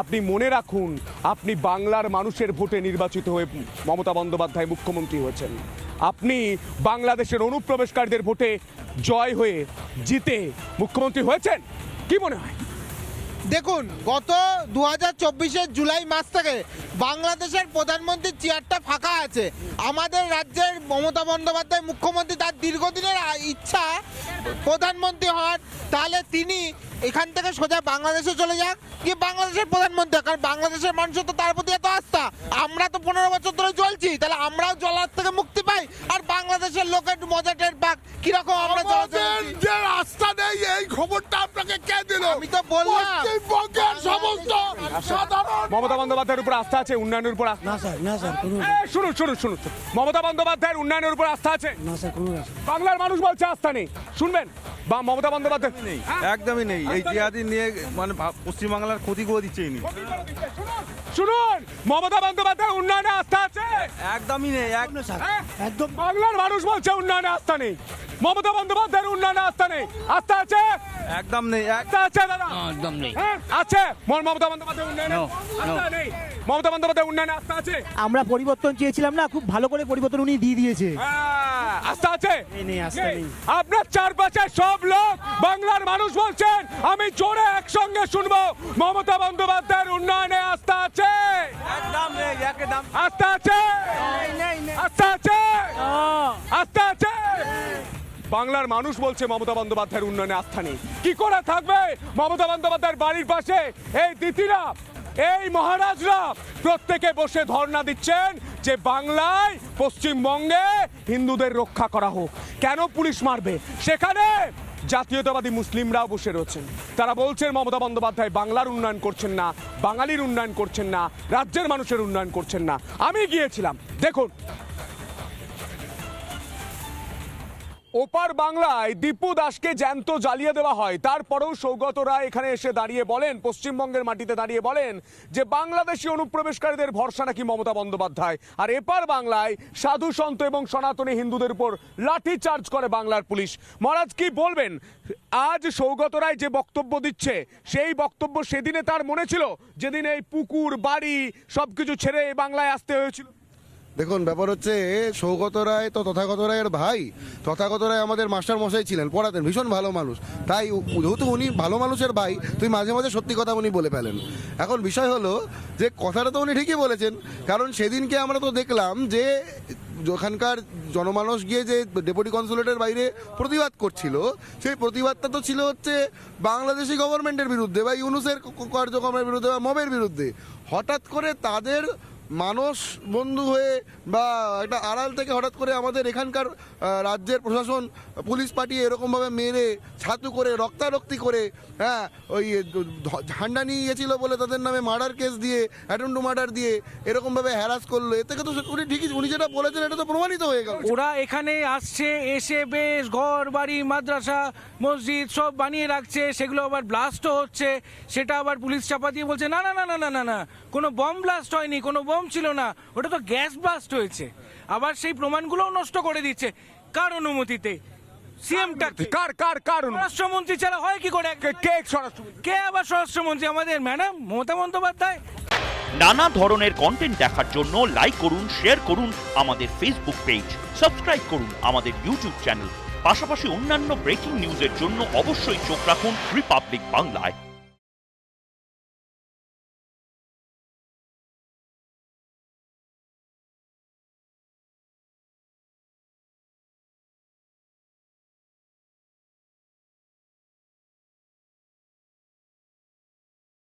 আপনি মনে রাখুন, আপনি বাংলার মানুষের ভোটে নির্বাচিত হয়ে মমতা বন্দ্যোপাধ্যায় মুখ্যমন্ত্রী হয়েছেন। আপনি বাংলাদেশের অনুপ্রবেশকারীদের ভোটে জয় হয়ে জিতে মুখ্যমন্ত্রী হয়েছেন? কি মনে হয়? দেখুন, গত দু হাজার জুলাই মাস থেকে বাংলাদেশের প্রধানমন্ত্রীর চেয়ারটা ফাঁকা আছে। আমাদের রাজ্যের মমতা বন্দ্যোপাধ্যায় মুখ্যমন্ত্রী তার দীর্ঘদিনের ইচ্ছা প্রধানমন্ত্রী হন তাহলে তিনি এখান থেকে সোজা বাংলাদেশে চলে যাক কি বাংলাদেশের প্রধানমন্ত্রী। কারণ বাংলাদেশের মানুষের তো তার প্রতি এত আস্থা। আমরা তো পনেরো বছর ধরে চলছি তাহলে আমরাও জলার থেকে মুক্তি পাই। আর বাংলাদেশের লোক একটু মজা টের পাক কীরকম আমরা যে রাস্তা নেই এই খবরটা আপনাকে কে দিল? আমি তো বললাম। সমস্ত সাধারণ মমতা বন্দ্যোপাধ্যায়ের উপর আস্থা আছে উন্নয়নের উপর আস্থা না স্যার না স্যার শুনুন শুনুন শুনুন। মমতা বন্দ্যোপাধ্যায়ের উন্নয়নের উপর আস্থা আছে? না স্যার কোনো বাংলার মানুষ বলছে আস্থা নেই। শুনবেন? বা মমতা বন্দ্যোপাধ্যায় নেই। একদমই নেই। এই জিহাদি নিয়ে মানে পশ্চিমবাংলার ক্ষতি করে দিচ্ছে ইনি। শুনুন মমতা বন্দ্যোপাধ্যায় উন্নয়নে আস্থা আছে? একদমই নেই হ্যাঁ? একদম বাংলার মানুষ বলছে উন্নয়নে আস্থা নেই। মমতা বন্দ্যোপাধ্যায়ের উন্নয়নে আস্থা নেই। আস্থা আছে? একদম নেই আস্থা আছে দাদা? একদম নেই। হ্যাঁ আছে। মম- মমতা বন্দ্যোপাধ্যায় উন্নয়নে আস্থা নেই। মমতা বন্দ্যোপাধ্যায় উন্নয়নে আস্থা আছে? আমরা পরিবর্তন চেয়েছিলাম না খুব ভালো করে পরিবর্তন উনি দিয়ে দিয়েছে। হ্যাঁ, আস্থা আছে। আপনার চারপাশে সব লোক বাংলার মানুষ বলছেন আমি জোরে একসঙ্গে শুনব। মমতা বন্দ্যোপাধ্যায়ের উন্নয়নে আস্থা আছে। আস্থা আছে। আস্থা আছে। আস্থা আছে। বাংলার মানুষ বলছে মমতা বন্দ্যোপাধ্যায়ের উন্নয়নে আস্থা নেই। কি করে থাকবে? মমতা বন্দ্যোপাধ্যায়ের বাড়ির পাশে এই দিদিরা এই মহারাজরা প্রত্যেকে বসে ধর্ণা দিচ্ছেন যে বাংলায়, পশ্চিমবঙ্গে হিন্দুদের রক্ষা করা হোক। কেন পুলিশ মারবে? সেখানে জাতীয়তাবাদী মুসলিমরাও বসে রয়েছেন। তারা বলছেন, মমতা বন্দ্যোপাধ্যায় বাংলার উন্নয়ন করছেন না, বাঙালির উন্নয়ন করছেন না, রাজ্যের মানুষের উন্নয়ন করছেন না। আমি গিয়েছিলাম। দেখুন ওপার বাংলায় দীপু দাসকে জ্যান্ত জ্বালিয়ে দেওয়া হয়। তারপরেও সৌগত রায় এখানে এসে দাঁড়িয়ে বলেন, পশ্চিমবঙ্গের মাটিতে দাঁড়িয়ে বলেন যে বাংলাদেশি অনুপ্রবেশকারীদের ভরসা নাকি মমতা বন্দ্যোপাধ্যায়। আর এপার বাংলায় সাধু সন্ত এবং সনাতনী হিন্দুদের উপর লাঠি চার্জ করে বাংলার পুলিশ। মহারাজ, কি বলবেন? আজ সৌগত রায় যে বক্তব্য দিচ্ছে, সেই বক্তব্য সেদিনে তার মনে ছিল? যেদিন এই পুকুর, বাড়ি সবকিছু ছেড়ে বাংলায় আসতে হয়েছিল। দেখুন, ব্যাপার হচ্ছে, সৌগত রায় তো তথাগত রায়ের ভাই। তথাগত রায় আমাদের মাস্টার মশাই ছিলেন, পড়াতেন, ভীষণ ভালো মানুষ। তাই যেহেতু উনি ভালো মানুষের ভাই, তুই মাঝে মাঝে সত্যি কথা উনি বলে ফেলেন। এখন বিষয় হলো যে, কথাটা তো উনি ঠিকই বলেছেন, কারণ সেদিনকে আমরা তো দেখলাম যে, ওখানকার জনমানস গিয়ে যে ডেপুটি কনসুলেটের বাইরে প্রতিবাদ করছিল, সেই প্রতিবাদটা তো ছিল হচ্ছে বাংলাদেশি গভর্নমেন্টের বিরুদ্ধে বা ইউনুসের কার্যক্রমের বিরুদ্ধে বা মবের বিরুদ্ধে। হঠাৎ করে তাদের মানুষ বন্ধু হয়ে বা একটা আড়াল থেকে হঠাৎ করে আমাদের এখানকার রাজ্যের প্রশাসন, পুলিশ পাঠিয়ে এরকমভাবে মেরে, ছাতু করে, রক্তারক্তি করে হ্যাঁ ওই ঝান্ডা নিয়ে গেছিল বলে তাদের নামে মার্ডার কেস দিয়ে অ্যাটেম্প টু মার্ডার দিয়ে এরকমভাবে হ্যারাস করল। এ থেকে তো উনি ঠিকই উনি যেটা বলেছেন এটা তো প্রমাণিত হয়ে গেল। ওরা এখানে আসছে, এসে বেশ ঘর, বাড়ি, মাদ্রাসা, মসজিদ সব বানিয়ে রাখছে, সেগুলো আবার ব্লাস্টও হচ্ছে, সেটা আবার পুলিশ চাপা দিয়ে বলছে, না না না না না না না, কোনো বম ব্লাস্ট হয়নি, কোনো বম ছিল না ওটা তো গ্যাস ব্লাস্ট হয়েছে। আবার সেই প্রমাণগুলোও নষ্ট করে দিচ্ছে। কার অনুমতিতে? সিএমটা কার কার কার অনুমতি? স্বরাষ্ট্রমন্ত্রী ছাড়া হয় কি করে? কে- কে স্বরাষ্ট্রমন্ত্রী? কে আবার স্বরাষ্ট্রমন্ত্রী? আমাদের ম্যাডাম মমতা বন্দ্যোপাধ্যায়। নানা ধরনের কন্টেন্ট দেখার জন্য লাইক করুন শেয়ার করুন আমাদের ফেসবুক পেজ সাবস্ক্রাইব করুন আমাদের ইউটিউব চ্যানেল পাশাপাশি অন্যান্য ব্রেকিং নিউজের জন্য অবশ্যই চোখ রাখুন রিপাবলিক বাংলায়